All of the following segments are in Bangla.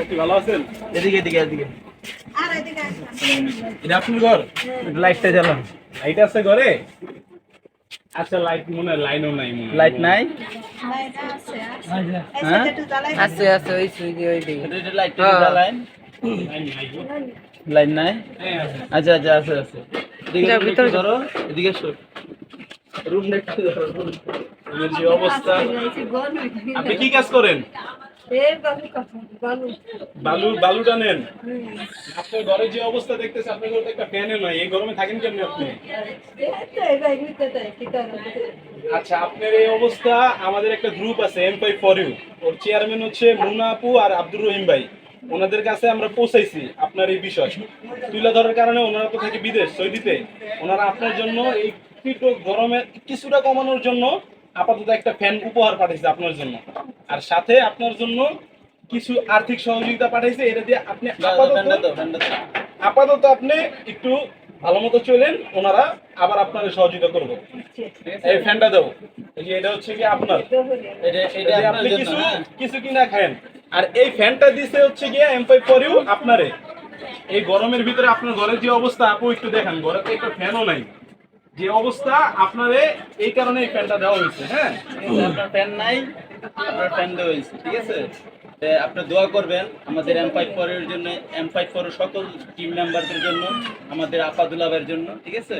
আপনি ভালো আছেন? এদিকে এদিকে এদিকে। এটা আপনার ঘর? লাইটটা জ্বালান। লাইট আছে ঘরে? আচ্ছা লাইট মনে হয় লাইনও নাই মনে লাইট নাই? হ্যাঁ? আছে আছে ওই সুইচ ওই দিকে এটা লাইটটা হ্যাঁ। জ্বালান লাইন নাই। লাইট নাই? হ্যাঁ, আচ্ছা আচ্ছা আছে আছে। ধরো এদিকে ধরো যে অবস্থা। আপনি কি কাজ করেন? বালু বালুটা নেন। আপনার ঘরে যে অবস্থা দেখতেছে আপনার ঘরে একটা নাই। এই গরমে থাকেন কেমনি আপনি? আচ্ছা আপনার এই অবস্থা আমাদের একটা গ্রুপ আছে এম ফাইভ ফর ইউ ওর চেয়ারম্যান হচ্ছে মুনা আপু আর আব্দুর রহিম ভাই। ওনাদের কাছে আমরা পৌঁছাইছি আপনার এই বিষয়। তুলে ধরার কারণে ওনারা তো থাকে বিদেশ সৌদিতে। ওনারা আপনার জন্য এই তীব্র গরমে কিছুটা কমানোর জন্য আপাতত একটা ফ্যান উপহার পাঠাইছে আপনার জন্য। আর সাথে আপনার জন্য কিছু আর্থিক সহযোগিতা পাঠাইছে এটা দিয়ে আপনি আপাতত আপনি একটু ভালো মতো চলেন ওনারা আবার আপনার সহযোগিতা করব। এই ফ্যানটা দেবো এই যে এটা হচ্ছে কি আপনার? এটা আপনি কিছু হ্যাঁ? কিছু কিনা খায়েন। আর এই ফ্যানটা দিছে হচ্ছে গিয়ে এম ফাইভ ইউ আপনারে। এই গরমের ভিতরে আপনার ঘরের যে অবস্থা আপু একটু দেখান। ঘরে তো একটা ফ্যানও নাই। যে অবস্থা আপনারে এই কারণে এই ফ্যানটা দেওয়া হয়েছে হ্যাঁ? আপনার ফ্যান নাই আপনার ফ্যান দেওয়া হয়েছে ঠিক আছে? আপনি দোয়া করবেন আমাদের এম ফাইভ ফোরের জন্য এম ফাইভ ফোর সকল টিম মেম্বারদের জন্য আমাদের আপাদুলাবের জন্য ঠিক আছে?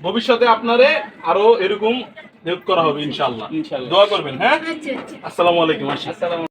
ভবিষ্যতে আপনারে আরও এরকম হেল্প করা হবে ইনশাল্লাহ ইনশাল্লাহ। দোয়া করবেন হ্যাঁ? আসসালামু আলাইকুম আসসালাম